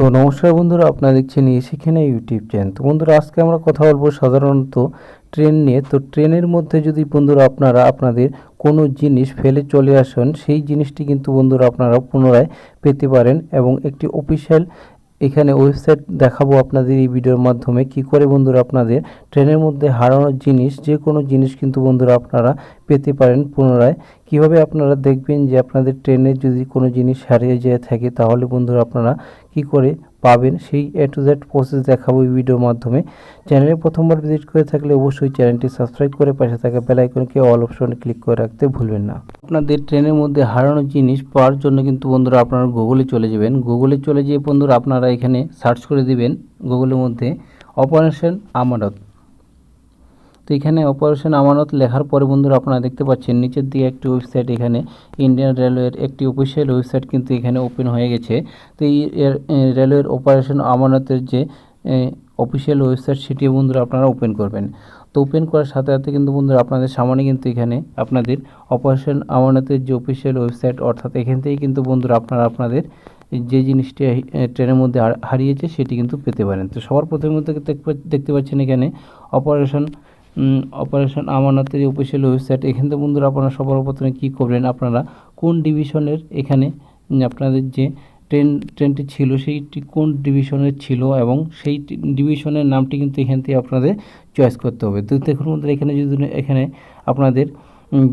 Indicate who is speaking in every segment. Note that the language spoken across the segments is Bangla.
Speaker 1: তো নমস্কার বন্ধুরা, আপনারা দেখছেন সেখানে ইউটিউব চ্যানেল তো বন্ধুরা, আজকে আমরা কথা বলব সাধারণত ট্রেন নিয়ে। তো ট্রেনের মধ্যে যদি বন্ধুরা আপনারা আপনাদের কোনো জিনিস ফেলে চলে আসেন, সেই জিনিসটি কিন্তু বন্ধুরা আপনারা পুনরায় পেতে পারেন এবং একটি অফিসিয়াল এখানে ওয়েবসাইট দেখাবো আপনাদের এই ভিডিওর মাধ্যমে। কি করে বন্ধুরা আপনাদের ট্রেনের মধ্যে হারানোর জিনিস, যে কোনো জিনিস কিন্তু বন্ধুরা আপনারা পেতে পারেন পুনরায়। কীভাবে আপনারা দেখবেন যে আপনাদের ট্রেনে যদি কোনো জিনিস হারিয়ে যেয়ে থাকে, তাহলে বন্ধুরা আপনারা কি করে পাবেন? সেই এ টু জেড প্রসেস দেখাবো এই ভিডিওর মাধ্যমে। চ্যানেলে প্রথমবার ভিজিট করে থাকলে অবশ্যই চ্যানেলটি সাবস্ক্রাইব করে পাশে থাকা বেল আইকনকে অল অপশনে ক্লিক করে রাখতে ভুলবেন না। আপনাদের ট্রেনের মধ্যে হারানো জিনিস পাওয়ার জন্য কিন্তু বন্ধুরা আপনারা গুগলে চলে যাবেন। গুগলে চলে গিয়ে বন্ধুরা আপনারা এখানে সার্চ করে দিবেন গুগলের মধ্যে অপারেশন আমানত তো এখানে অপারেশন আমানত লেখার পরে বন্ধুরা আপনারা দেখতে পাচ্ছেন, নিচের দিকে একটি ওয়েবসাইট এখানে ইন্ডিয়ান রেলওয়ের একটি অফিসিয়াল ওয়েবসাইট কিন্তু এখানে ওপেন হয়ে গেছে। তো এই রেলওয়ের অপারেশন আমানতের যে অফিসিয়াল ওয়েবসাইট সেটি বন্ধুরা আপনারা ওপেন করবেন। তো ওপেন করার সাথে সাথে কিন্তু বন্ধুরা আপনাদের সামনে কিন্তু এখানে আপনাদের অপারেশন আমানতের যে অফিসিয়াল ওয়েবসাইট অর্থাৎ এখান থেকেই কিন্তু বন্ধুরা আপনারা আপনাদের যে জিনিসটি ট্রেনের মধ্যে হারিয়েছে সেটি কিন্তু পেতে পারেন। তো সবার প্রথমে দেখতে দেখতে পাচ্ছেন এখানে অপারেশন অপারেশন আমানতের অফিসিয়াল ওয়েবসাইট এখান থেকে বন্ধুরা আপনারা সবার প্রথমে কী করবেন, আপনারা কোন ডিভিশনের এখানে আপনাদের যে ট্রেন ট্রেনটি ছিল, সেইটি কোন ডিভিশনের ছিল এবং সেই ডিভিশনের নামটি কিন্তু এখান থেকে আপনাদের চয়েস করতে হবে। তো দেখুন বন্ধুরা, এখানে যদি এখানে আপনাদের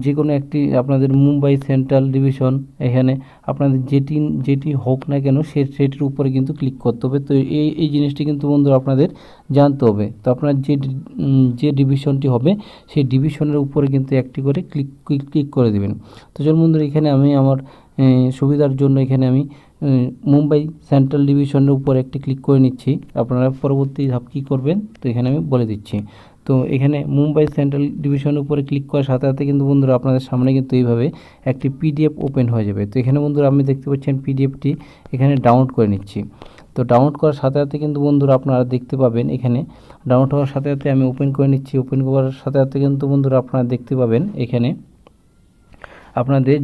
Speaker 1: যে কোনো একটি আপনাদের মুম্বাই সেন্ট্রাল ডিভিশন, এখানে আপনাদের যেটি যেটি হোক না কেন সে, সেটির উপরে কিন্তু ক্লিক করতে হবে। তো এই এই জিনিসটি কিন্তু বন্ধুরা আপনাদের জানতে হবে। তো আপনার যে যে ডিভিশনটি হবে, সেই ডিভিশনের উপরে কিন্তু একটি করে ক্লিক ক্লিক করে দেবেন। তো চলুন বন্ধুরা, এখানে আমি আমার সুবিধার জন্য এখানে আমি মুম্বাই সেন্ট্রাল ডিভিশনের উপর একটি ক্লিক করে নিচ্ছি। আপনারা পরবর্তী ধাপ কী করবেন, তো এখানে আমি বলে দিচ্ছি। তো এখানে মুম্বাই সেন্ট্রাল ডিভিশন উপরে ক্লিক করার সাথে সাথে কিন্তু বন্ধুরা আপনাদের সামনে কিন্তু এইভাবে একটি পিডিএফ ওপেন হয়ে যাবে। তো এখানে বন্ধুরা আপনি দেখতে পাচ্ছেন পিডিএফটি এখানে ডাউনলোড করে নিচ্ছি। তো ডাউনলোড করার সাথে সাথে কিন্তু বন্ধুরা আপনারা দেখতে পাবেন এখানে ডাউনলোড হওয়ার সাথে সাথে আমি ওপেন করে নিচ্ছি। ওপেন করার সাথে সাথে কিন্তু বন্ধুরা আপনারা দেখতে পাবেন এখানে আপনাদের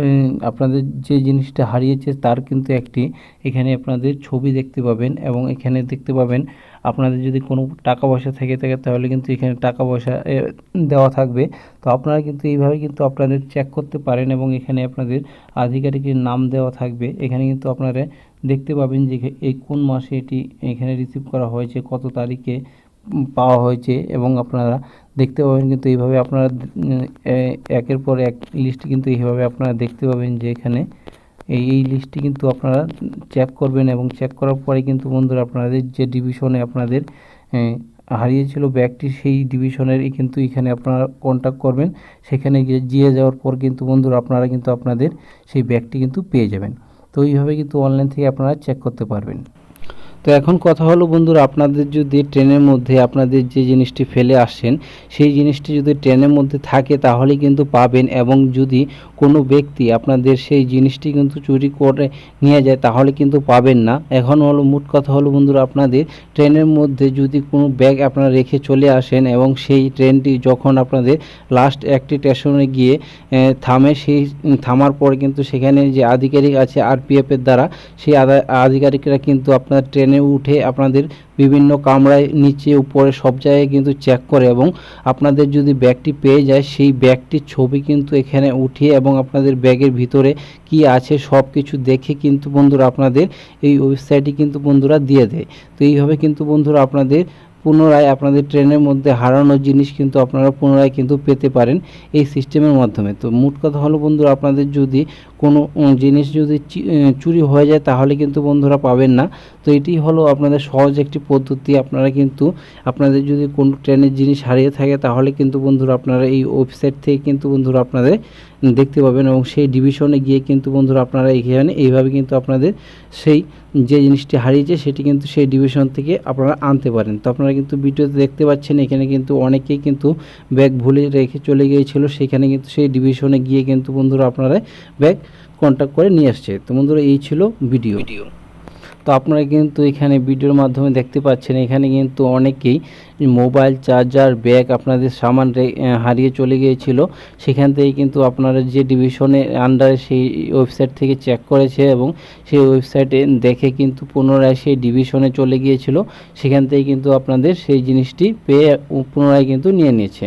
Speaker 1: উম, আপনাদের যে জিনিসটা হারিয়েছে তার কিন্তু একটি এখানে আপনাদের ছবি দেখতে পাবেন এবং এখানে দেখতে পাবেন আপনাদের যদি কোনো টাকা পয়সা থেকে থাকে তাহলে কিন্তু এখানে টাকা পয়সা দেওয়া থাকবে। তো আপনারা কিন্তু এইভাবে কিন্তু আপনাদের চেক করতে পারেন এবং এখানে আপনাদের আধিকারিকের নাম দেওয়া থাকবে। এখানে কিন্তু আপনারা দেখতে পাবেন যে এই কোন মাসে এটি এখানে রিসিভ করা হয়েছে কত তারিখে পাওয়া হয়েছে এবং আপনারা দেখতে পাবেন কিন্তু এইভাবে আপনারা একের পর এক লিস্ট কিন্তু এইভাবে আপনারা দেখতে পাবেন যে এখানে এই এই লিস্টটি কিন্তু আপনারা চেক করবেন এবং চেক করার পরে কিন্তু বন্ধুরা আপনাদের যে ডিভিশনে আপনাদের হারিয়েছিল ব্যাগটি সেই ডিভিশনেরই কিন্তু এখানে আপনারা কন্ট্যাক্ট করবেন। সেখানে গিয়ে গিয়ে যাওয়ার পর কিন্তু বন্ধুরা আপনারা কিন্তু আপনাদের সেই ব্যাগটি কিন্তু পেয়ে যাবেন। তো এইভাবে কিন্তু অনলাইন থেকে আপনারা চেক করতে পারবেন। তো এখন কথা হলো, বন্ধুরা, আপনাদের যদি ট্রেনের মধ্যে আপনাদের যে জিনিসটি ফেলে আসছেন, সেই জিনিসটি যদি ট্রেনের মধ্যে থাকে, তাহলে কিন্তু পাবেন এবং যদি কোনো ব্যক্তি আপনাদের সেই জিনিসটি কিন্তু চুরি করে নিয়ে যায়, তাহলে কিন্তু পাবেন না। এখন হলো, মোট কথা হলো, বন্ধুরা, আপনাদের ট্রেনের মধ্যে যদি কোনো ব্যাগ আপনারা রেখে চলে আসেন এবং সেই ট্রেনটি যখন আপনাদের লাস্ট একটি স্টেশনে গিয়ে থামে, সেই থামার পর কিন্তু সেখানে যে আধিকারিক আছে আরপিএফের দ্বারা, সেই আধা- আধিকারিকরা কিন্তু আপনার ট্রেনে উঠে আপনাদের বিভিন্ন কামরায় নিচে, উপরে সব জায়গায় কিন্তু চেক করে এবং আপনাদের যদি ব্যাগটি পেয়ে যায়, সেই ব্যাগটির ছবি কিন্তু এখানে উঠিয়ে এবং আপনাদের ব্যাগের ভিতরে কি আছে সব কিছু দেখে কিন্তু বন্ধুরা আপনাদের এই ওয়েবসাইটে কিন্তু বন্ধুরা দিয়ে দেয়। তো এইভাবে কিন্তু বন্ধুরা আপনাদের পুনরায় আপনাদের ট্রেনের মধ্যে হারানো জিনিস কিন্তু আপনারা পুনরায় কিন্তু পেতে পারেন এই সিস্টেমের মাধ্যমে। তো মোট কথা হলো বন্ধুরা, আপনাদের যদি কোনো জিনিস যদি চুরি হয়ে যায়, তাহলে কিন্তু বন্ধুরা পাবেন না। তো এটি হলো আপনাদের সহজ একটি পদ্ধতি। আপনারা কিন্তু আপনাদের যদি কোনো ট্রেনের জিনিস হারিয়ে থাকে, তাহলে কিন্তু বন্ধুরা আপনারা এই ওয়েবসাইট থেকে কিন্তু বন্ধুরা আপনাদের দেখতে পাবেন এবং সেই ডিভিশনে গিয়ে কিন্তু বন্ধুরা আপনারা এখানে এইভাবে কিন্তু আপনাদের সেই যে জিনিসটি হারিয়েছে, সেটি কিন্তু সেই ডিভিশন থেকে আপনারা আনতে পারেন। তো আপনারা কিন্তু ভিডিওতে দেখতে পাচ্ছেন, এখানে কিন্তু অনেকেই কিন্তু ব্যাগ ভুলে রেখে চলে গিয়েছিল, সেখানে কিন্তু সেই ডিভিশনে গিয়ে কিন্তু বন্ধুরা আপনারা ব্যাগ কন্ট্যাক্ট করে নিয়ে আসছে। তো বন্ধুরা, এই ছিল ভিডিও। তো তো আপনারা কিন্তু এখানে ভিডিওর মাধ্যমে দেখতে পাচ্ছেন, এখানে কিন্তু অনেকেই মোবাইল চার্জার, ব্যাগ আপনাদের সামান হারিয়ে চলে গিয়েছিল। সেখান থেকে কিন্তু আপনারা যে ডিভিশনের আন্ডারে সেই ওয়েবসাইট থেকে চেক করেছে এবং সেই ওয়েবসাইটে দেখে কিন্তু পুনরায় সেই ডিভিশনে চলে গিয়েছিল। সেখান থেকে কিন্তু আপনাদের সেই জিনিসটি পেয়ে পুনরায় কিন্তু নিয়ে নিয়েছে।